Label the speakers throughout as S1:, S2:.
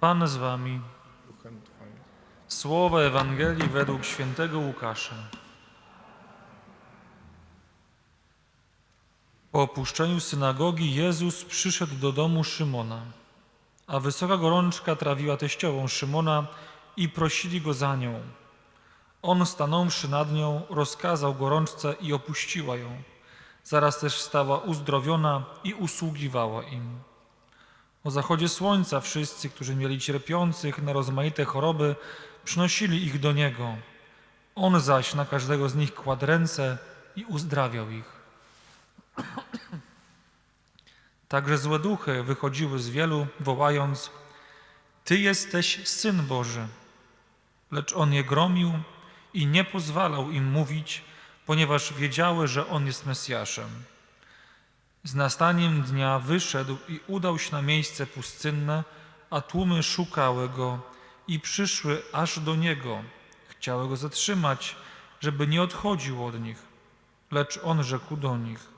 S1: Pan z wami. Słowa Ewangelii według świętego Łukasza. Po opuszczeniu synagogi Jezus przyszedł do domu Szymona, a wysoka gorączka trawiła teściową Szymona i prosili go za nią. On stanąwszy nad nią, rozkazał gorączce i opuściła ją. Zaraz też stała uzdrowiona i usługiwała im. O zachodzie słońca wszyscy, którzy mieli cierpiących na rozmaite choroby, przynosili ich do Niego. On zaś na każdego z nich kładł ręce i uzdrawiał ich. Także złe duchy wychodziły z wielu, wołając: Ty jesteś syn Boży. Lecz on je gromił i nie pozwalał im mówić, ponieważ wiedziały, że on jest Mesjaszem. Z nastaniem dnia wyszedł i udał się na miejsce pustynne, a tłumy szukały go i przyszły aż do niego. Chciały go zatrzymać, żeby nie odchodził od nich. Lecz on rzekł do nich: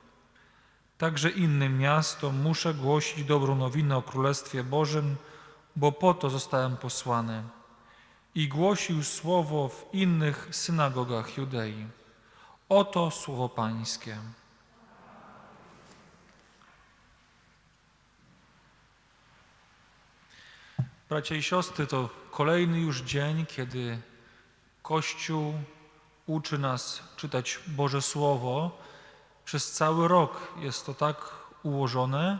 S1: Także innym miastom muszę głosić dobrą nowinę o Królestwie Bożym, bo po to zostałem posłany. I głosił słowo w innych synagogach Judei. Oto słowo Pańskie. Bracia i siostry, to kolejny już dzień, kiedy Kościół uczy nas czytać Boże Słowo. Przez cały rok jest to tak ułożone,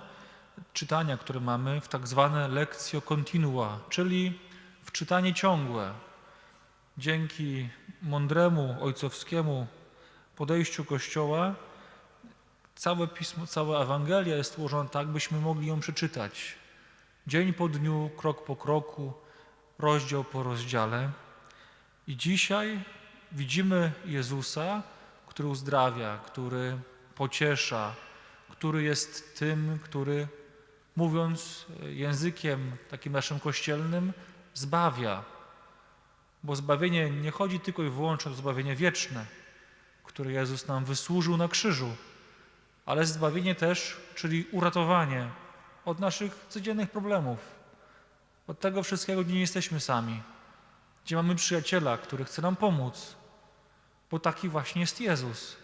S1: czytania, które mamy, w tak zwane lectio continua, czyli w czytanie ciągłe. Dzięki mądremu, ojcowskiemu podejściu Kościoła całe pismo, cała Ewangelia jest ułożona tak, byśmy mogli ją przeczytać dzień po dniu, krok po kroku, rozdział po rozdziale. I dzisiaj widzimy Jezusa, który uzdrawia, który pociesza, który jest tym, który mówiąc językiem takim naszym kościelnym, zbawia. Bo zbawienie nie chodzi tylko i wyłącznie o zbawienie wieczne, które Jezus nam wysłużył na krzyżu, ale zbawienie też, czyli uratowanie od naszych codziennych problemów, od tego wszystkiego, gdzie nie jesteśmy sami, gdzie mamy przyjaciela, który chce nam pomóc, bo taki właśnie jest Jezus.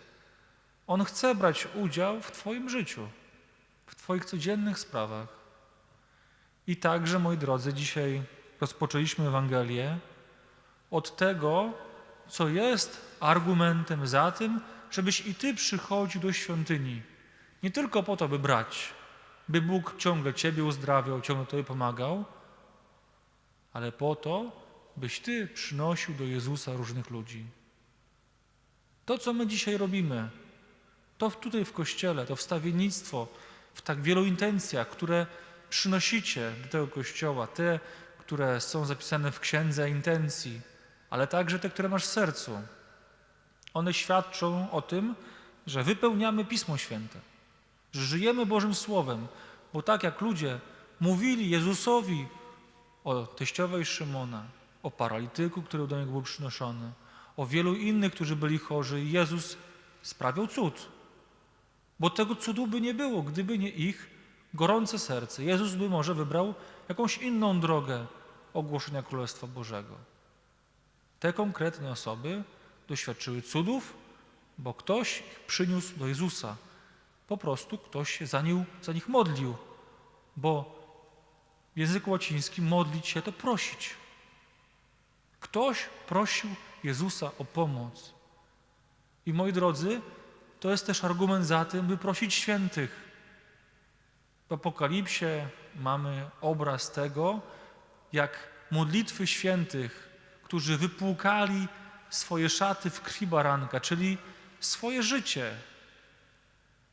S1: On chce brać udział w Twoim życiu, w Twoich codziennych sprawach. I także, moi drodzy, dzisiaj rozpoczęliśmy Ewangelię od tego, co jest argumentem za tym, żebyś i Ty przychodził do świątyni. Nie tylko po to, by brać, by Bóg ciągle Ciebie uzdrawiał, ciągle Tobie pomagał, ale po to, byś Ty przynosił do Jezusa różnych ludzi. To, co my dzisiaj robimy, to tutaj w Kościele, to wstawiennictwo w tak wielu intencjach, które przynosicie do tego Kościoła, te, które są zapisane w Księdze Intencji, ale także te, które masz w sercu, one świadczą o tym, że wypełniamy Pismo Święte że żyjemy Bożym Słowem, bo tak jak ludzie mówili Jezusowi o teściowej Szymona, o paralityku, który do niego był przynoszony, o wielu innych, którzy byli chorzy, Jezus sprawiał cud. Bo tego cudu by nie było, gdyby nie ich gorące serce. Jezus by może wybrał jakąś inną drogę ogłoszenia Królestwa Bożego. Te konkretne osoby doświadczyły cudów, bo ktoś ich przyniósł do Jezusa. Po prostu ktoś się za, nią, za nich modlił, bo w języku łacińskim modlić się to prosić. Ktoś prosił Jezusa o pomoc. I moi drodzy, to jest też argument za tym, by prosić świętych. W Apokalipsie mamy obraz tego, jak modlitwy świętych, którzy wypłukali swoje szaty w krwi baranka, czyli swoje życie,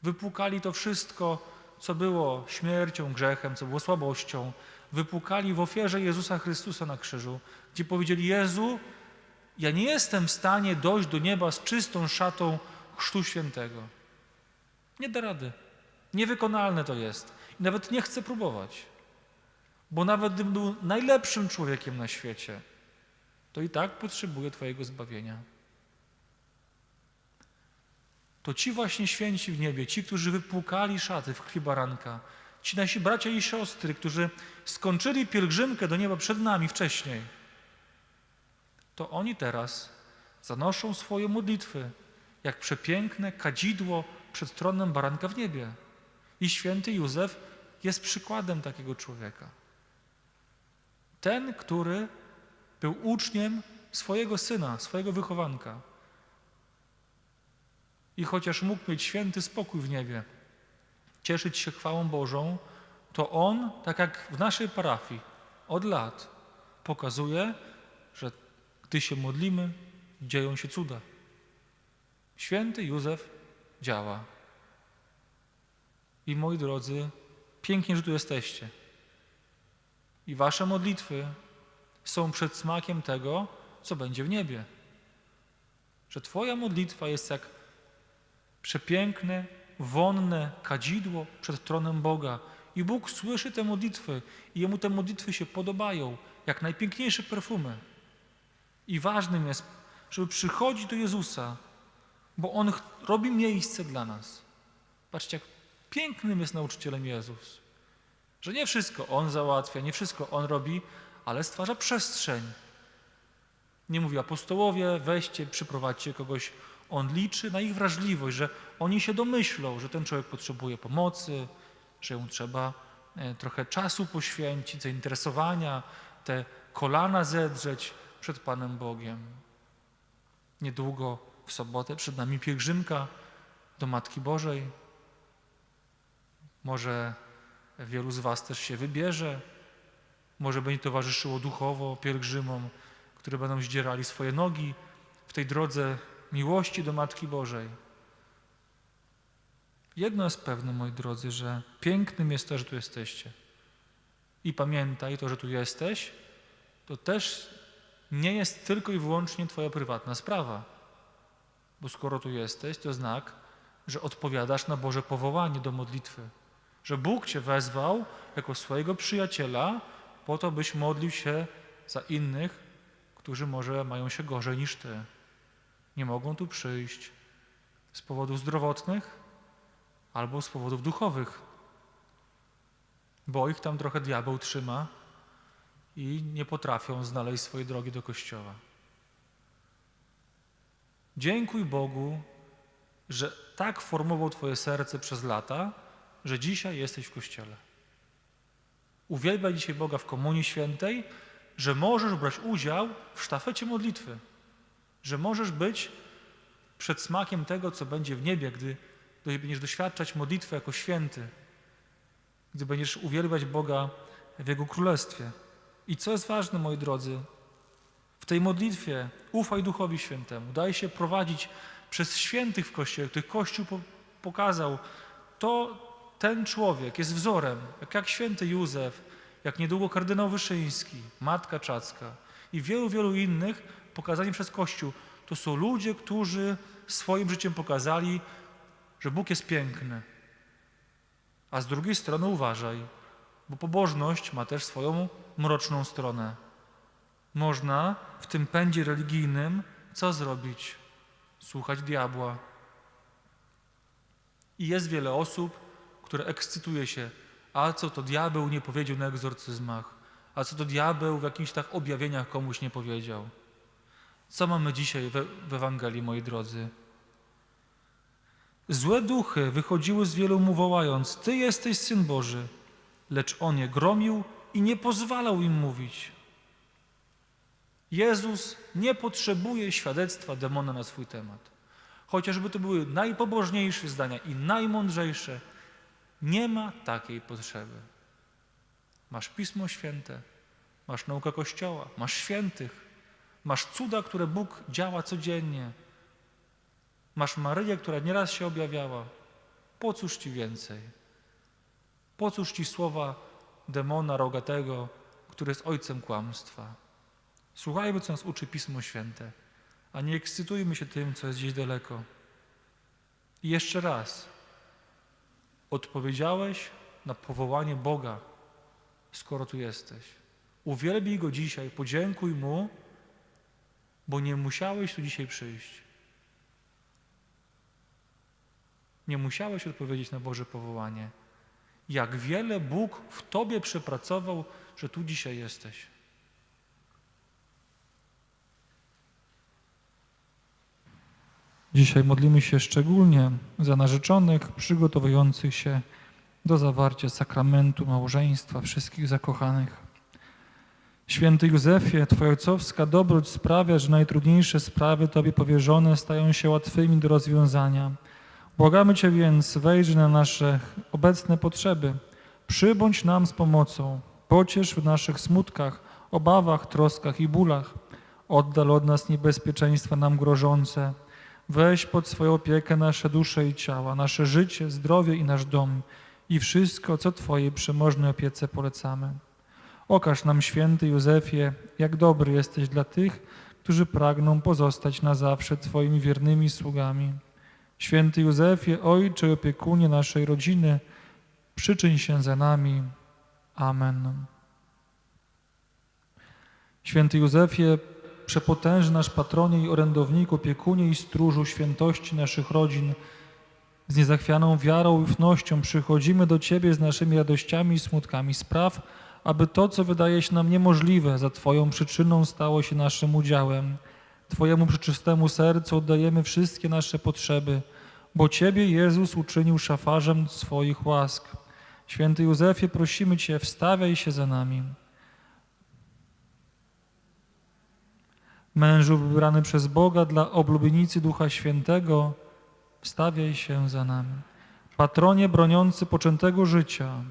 S1: Wypłukali to wszystko, co było śmiercią, grzechem, co było słabością. Wypłukali w ofierze Jezusa Chrystusa na krzyżu, gdzie powiedzieli: Jezu, ja nie jestem w stanie dojść do nieba z czystą szatą Chrztu Świętego. Nie da rady. Niewykonalne to jest. I nawet nie chcę próbować. Bo nawet gdybym był najlepszym człowiekiem na świecie, to i tak potrzebuję Twojego zbawienia to ci właśnie święci w niebie, ci, którzy wypłukali szaty w krwi baranka, ci nasi bracia i siostry, którzy skończyli pielgrzymkę do nieba przed nami wcześniej, to oni teraz zanoszą swoje modlitwy jak przepiękne kadzidło przed tronem baranka w niebie. I święty Józef jest przykładem takiego człowieka. Ten, który był uczniem swojego syna, swojego wychowanka. I chociaż mógł mieć święty spokój w niebie, cieszyć się chwałą Bożą, to on, tak jak w naszej parafii, od lat pokazuje, że gdy się modlimy, dzieją się cuda. Święty Józef działa. I moi drodzy, pięknie, że tu jesteście. I wasze modlitwy są przed smakiem tego, co będzie w niebie. Że Twoja modlitwa jest jak przepiękne, wonne kadzidło przed tronem Boga. I Bóg słyszy te modlitwy i Jemu te modlitwy się podobają, jak najpiękniejsze perfumy. I ważnym jest, żeby przychodzić do Jezusa, bo On robi miejsce dla nas. Patrzcie, jak pięknym jest nauczycielem Jezus. Że nie wszystko On załatwia, nie wszystko On robi, ale stwarza przestrzeń. Nie mówi apostołowie, weźcie, przyprowadźcie kogoś. On liczy na ich wrażliwość, że oni się domyślą, że ten człowiek potrzebuje pomocy, że mu trzeba e, trochę czasu poświęcić, zainteresowania, te kolana zedrzeć przed Panem Bogiem. Niedługo w sobotę przed nami pielgrzymka do Matki Bożej. Może wielu z Was też się wybierze, może będzie towarzyszyło duchowo pielgrzymom, które będą zdzierali swoje nogi w tej drodze miłości do Matki Bożej. Jedno jest pewne, moi drodzy, że pięknym jest to, że tu jesteście. I pamiętaj to, że tu jesteś, to też nie jest tylko i wyłącznie Twoja prywatna sprawa. Bo skoro tu jesteś, to znak, że odpowiadasz na Boże powołanie do modlitwy. Że Bóg Cię wezwał jako swojego przyjaciela po to, byś modlił się za innych, którzy może mają się gorzej niż Ty. Nie mogą tu przyjść z powodów zdrowotnych albo z powodów duchowych, bo ich tam trochę diabeł trzyma i nie potrafią znaleźć swojej drogi do kościoła. Dziękuj Bogu, że tak formował Twoje serce przez lata, że dzisiaj jesteś w kościele. Uwielbiaj dzisiaj Boga w Komunii Świętej, że możesz brać udział w sztafecie modlitwy, że możesz być przed smakiem tego, co będzie w niebie, gdy, będziesz doświadczać modlitwy jako święty, gdy będziesz uwielbiać Boga w Jego Królestwie. I co jest ważne, moi drodzy, w tej modlitwie ufaj Duchowi Świętemu, daj się prowadzić przez świętych w Kościele, których Kościół po, pokazał. To ten człowiek jest wzorem, jak, jak święty Józef, jak niedługo kardynał Wyszyński, Matka Czacka i wielu, wielu innych pokazani przez Kościół. To są ludzie, którzy swoim życiem pokazali, że Bóg jest piękny. A z drugiej strony uważaj, bo pobożność ma też swoją mroczną stronę. Można w tym pędzie religijnym co zrobić? Słuchać diabła. I jest wiele osób, które ekscytuje się, a co to diabeł nie powiedział na egzorcyzmach, a co to diabeł w jakichś tak objawieniach komuś nie powiedział. Co mamy dzisiaj w, Ewangelii, moi drodzy? Złe duchy wychodziły z wielu mu wołając, Ty jesteś Syn Boży, lecz on je gromił i nie pozwalał im mówić. Jezus nie potrzebuje świadectwa demona na swój temat. Chociażby to były najpobożniejsze zdania i najmądrzejsze, nie ma takiej potrzeby. Masz Pismo Święte, masz naukę Kościoła, masz świętych, masz cuda, które Bóg działa codziennie. Masz Maryję, która nieraz się objawiała. Po cóż ci więcej? Po cóż ci słowa demona rogatego, który jest ojcem kłamstwa? Słuchajmy, co nas uczy Pismo Święte, a nie ekscytujmy się tym, co jest gdzieś daleko. I jeszcze raz, odpowiedziałeś na powołanie Boga, skoro tu jesteś. Uwielbij Go dzisiaj, podziękuj Mu, bo nie musiałeś tu dzisiaj przyjść. Nie musiałeś odpowiedzieć na Boże powołanie. jak wiele Bóg w Tobie przepracował, że tu dzisiaj jesteś. Dzisiaj modlimy się szczególnie za narzeczonych przygotowujących się do zawarcia sakramentu małżeństwa wszystkich zakochanych. Święty Józefie, Twoja ojcowska dobroć sprawia, że najtrudniejsze sprawy Tobie powierzone stają się łatwymi do rozwiązania. Błagamy Cię więc, wejrzyj na nasze obecne potrzeby, przybądź nam z pomocą, pociesz w naszych smutkach, obawach, troskach i bólach. Oddal od nas niebezpieczeństwa nam grożące. Weź pod swoją opiekę nasze dusze i ciała, nasze życie, zdrowie i nasz dom i wszystko, co Twojej przemożnej opiece polecamy. Okaż nam, święty Józefie, jak dobry jesteś dla tych, którzy pragną pozostać na zawsze Twoimi wiernymi sługami. Święty Józefie, Ojcze i opiekunie naszej rodziny, przyczyń się za nami. Amen. Święty Józefie, przepotężny nasz patronie i orędowniku, opiekunie i stróżu świętości naszych rodzin, z niezachwianą wiarą i ufnością przychodzimy do Ciebie z naszymi radościami i smutkami. Spraw, aby to, co wydaje się nam niemożliwe, za Twoją przyczyną stało się naszym udziałem. Twojemu przeczystemu sercu oddajemy wszystkie nasze potrzeby, bo Ciebie Jezus uczynił szafarzem swoich łask. Święty Józefie, prosimy Cię, wstawiaj się za nami. Mężu wybrany przez Boga dla oblubienicy Ducha Świętego, wstawiaj się za nami. Patronie broniący poczętego życia,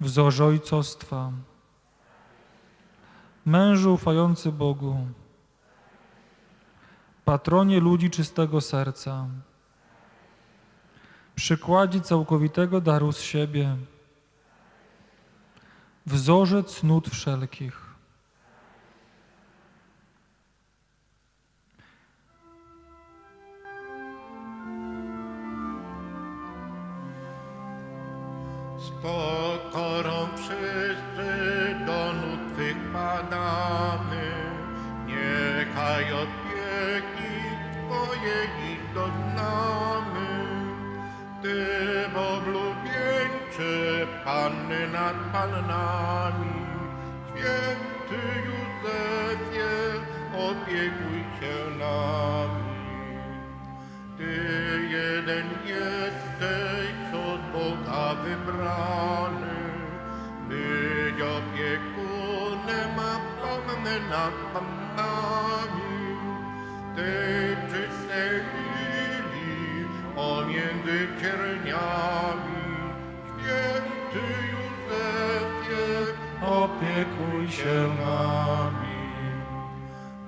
S1: wzorze ojcostwa, mężu ufający Bogu, patronie ludzi czystego serca, przykładzie całkowitego daru z siebie, wzorzec cnót wszelkich.
S2: Pokorą wszyscy do nóg Twych padamy, niechaj opieki Twojej doznamy. Ty oblubieńczy Panny nad Pannami, Święty Józefie, opiekuj się nami. Ty jeden jesteś wybrany, być opiekunem, a Panny nad Pannami. Ty czystej lilii pomiędzy cierniami, Święty Józefie,
S1: Opiekuj się nami.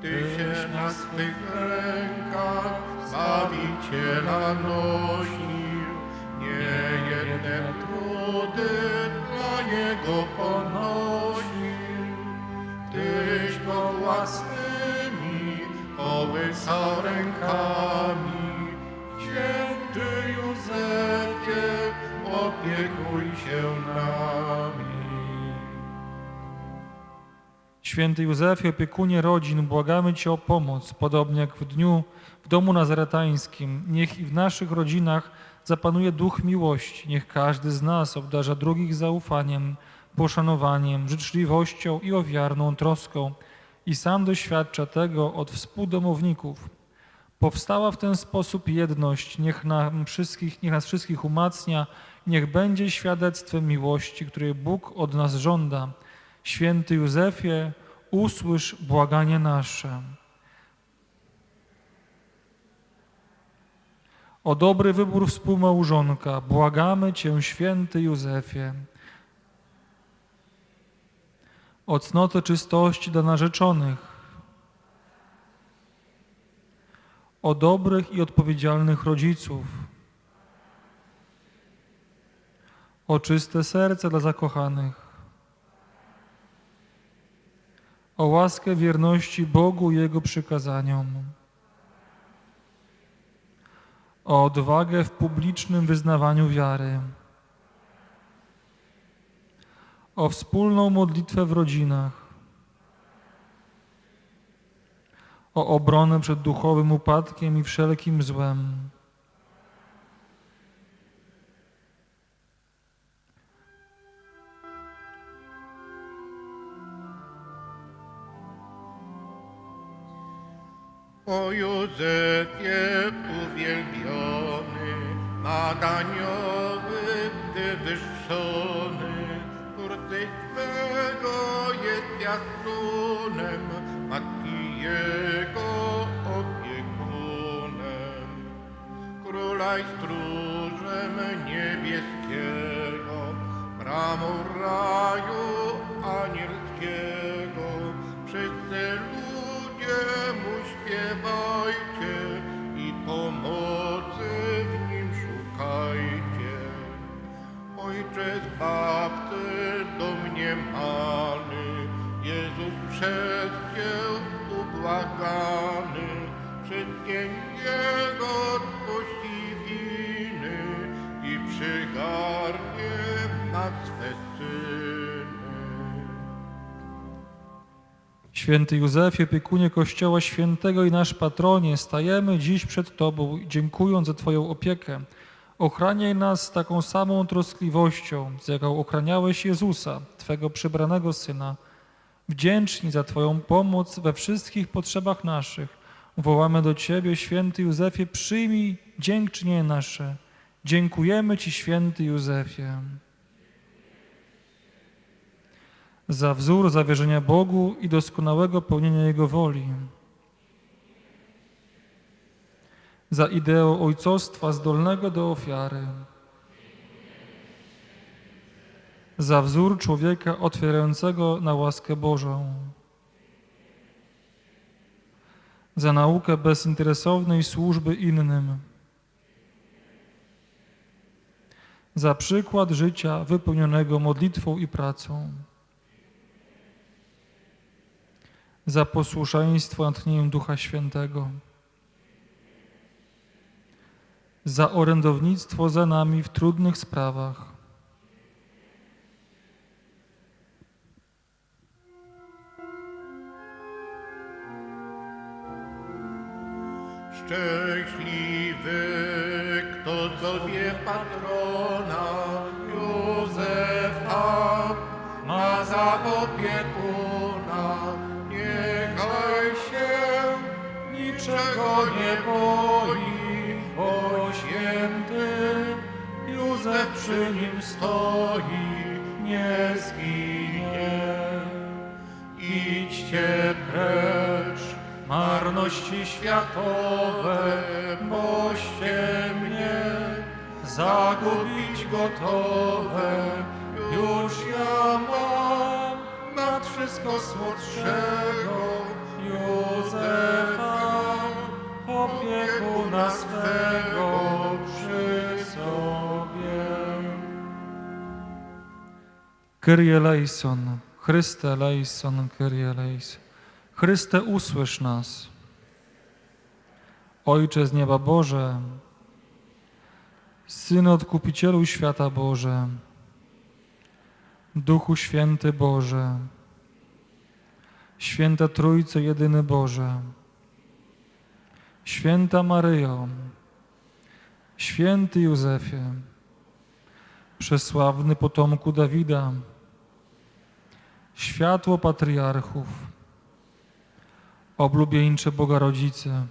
S2: Tyś na swych rękach Zbawiciela nosił, jedne trudy dla Niego ponosił. Tyś go własnymi połysał rękami, Święty Józefie, opiekuj się nami.
S1: Święty Józefie, opiekunie rodzin, błagamy Cię o pomoc, podobnie jak w dniu w domu nazaretańskim. Niech i w naszych rodzinach zapanuje duch miłości. Niech każdy z nas obdarza drugich zaufaniem, poszanowaniem, życzliwością i ofiarną troską i sam doświadcza tego od współdomowników. Powstała w ten sposób jedność, niech, nam wszystkich, niech nas wszystkich umacnia, niech będzie świadectwem miłości, której Bóg od nas żąda. Święty Józefie, usłysz błaganie nasze. O dobry wybór współmałżonka błagamy Cię, święty Józefie. O cnotę czystości dla narzeczonych. O dobrych i odpowiedzialnych rodziców. O czyste serce dla zakochanych. O łaskę wierności Bogu i Jego przykazaniom. O odwagę w publicznym wyznawaniu wiary. O wspólną modlitwę w rodzinach. O obronę przed duchowym upadkiem i wszelkim złem.
S2: O Józefie uwielbiony, nad anioły wywyższony, Twórcy swego jest piastunem, Matki Jego opiekunem. Króla i stróżem niebieskiego, bramą raju anielskiego, Zbawcy domniemany, Jezus przez Cię ubłagany, wszystkie Jego odpuści winy i przygarnie nad swe syny.
S1: Święty Józefie, opiekunie Kościoła Świętego i nasz patronie, stajemy dziś przed Tobą, dziękując za Twoją opiekę. Ochraniaj nas taką samą troskliwością, z jaką ochraniałeś Jezusa, Twego przybranego Syna. Wdzięczni za Twoją pomoc we wszystkich potrzebach naszych. Wołamy do Ciebie, Święty Józefie, przyjmij dziękczynienie nasze. Dziękujemy Ci, Święty Józefie. za wzór zawierzenia Bogu i doskonałego pełnienia Jego woli, za ideę ojcostwa zdolnego do ofiary, za wzór człowieka otwierającego na łaskę Bożą, za naukę bezinteresownej służby innym, za przykład życia wypełnionego modlitwą i pracą. za posłuszeństwo natchnieniem Ducha Świętego, za orędownictwo za nami w trudnych sprawach,
S2: Szczęśliwy, kto sobie patrona Józefa ma za opiekuna. Niechaj się niczego nie boi, przy nim stoi, nie zginie. Idźcie precz, marności światowe, boście mnie zagubić gotowe. Już ja mam nad wszystko słodszego Józefa, opiekuna swego
S1: Kyrie eleison, Chryste eleison, Kyrie eleison. Chryste, usłysz nas. Ojcze z nieba Boże, Synu Odkupicielu świata Boże, Duchu Święty Boże, Święta Trójco Jedyny Boże, Święta Maryjo, Święty Józefie, przesławny potomku Dawida, światło patriarchów, oblubieńcze Boga Rodzice,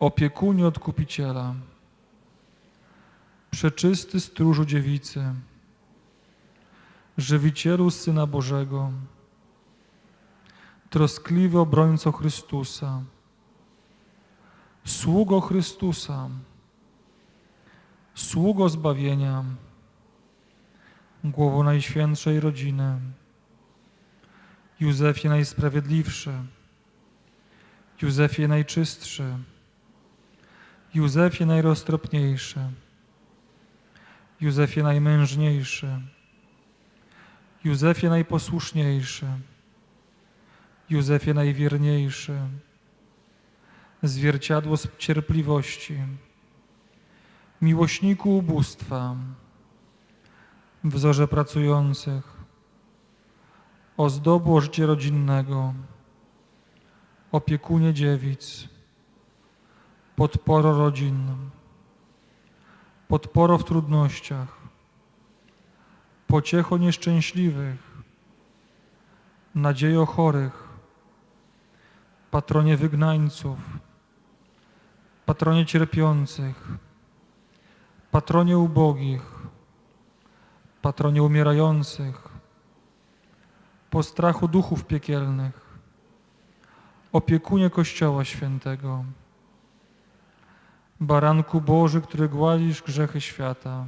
S1: opiekunie Odkupiciela, przeczysty stróżu dziewicy, żywicielu Syna Bożego, troskliwy obrońco Chrystusa, sługo Chrystusa, sługo zbawienia, głowo Najświętszej Rodziny, Józefie Najsprawiedliwszy, Józefie Najczystszy, Józefie Najroztropniejszy, Józefie Najmężniejszy, Józefie Najposłuszniejszy, Józefie Najwierniejszy, zwierciadło cierpliwości, miłośniku ubóstwa, wzorze pracujących, ozdobu życia rodzinnego, opiekunie dziewic, podporo rodzin, podporo w trudnościach, pociecho nieszczęśliwych, nadziejo chorych, patronie wygnańców, patronie cierpiących, patronie ubogich, patronie umierających, postrachu duchów piekielnych, opiekunie Kościoła Świętego, Baranku Boży, który gładzisz grzechy świata,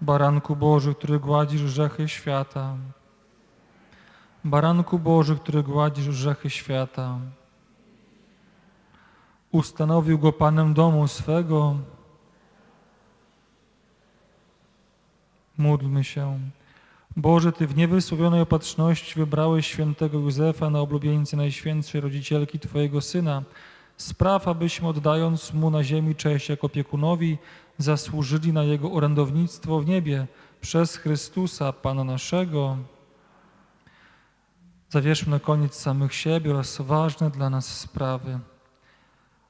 S1: Baranku Boży, który gładzisz grzechy świata, Baranku Boży, który gładzisz grzechy świata. Ustanowił go Panem domu swego. Módlmy się. Boże, Ty w niewysłowionej opatrzności wybrałeś świętego Józefa na oblubieńcę Najświętszej Rodzicielki Twojego Syna. Spraw, abyśmy oddając Mu na ziemi cześć jako opiekunowi, zasłużyli na Jego orędownictwo w niebie przez Chrystusa, Pana naszego. Zawierzmy na koniec samych siebie oraz ważne dla nas sprawy.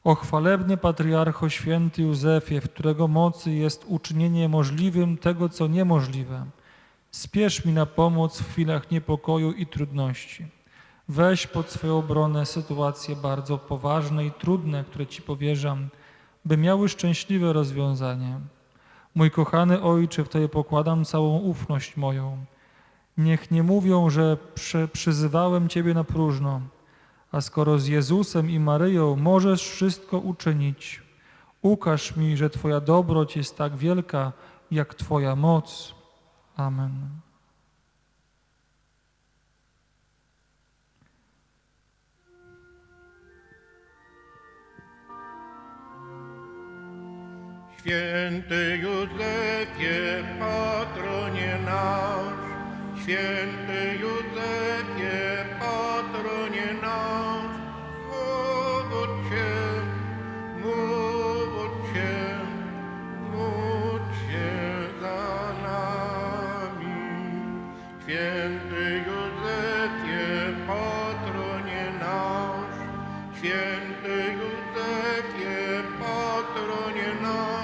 S1: O chwalebny patriarcho święty Józefie, w którego mocy jest uczynienie możliwym tego, co niemożliwe. Spiesz mi na pomoc w chwilach niepokoju i trudności. Weź pod swoją obronę sytuacje bardzo poważne i trudne, które Ci powierzam, by miały szczęśliwe rozwiązanie. Mój kochany Ojcze, w Tobie pokładam całą ufność moją. Niech nie mówią, że przy, przyzywałem Ciebie na próżno, a skoro z Jezusem i Maryją możesz wszystko uczynić, ukaż mi, że Twoja dobroć jest tak wielka, jak Twoja moc. Amen.
S2: Święty Józefie, patronie nasz, Święty Józefie, patronie nas, módl się, módl się, módl się za nami. Święty Józefie, patronie nasz, święty Józefie, patronie nas.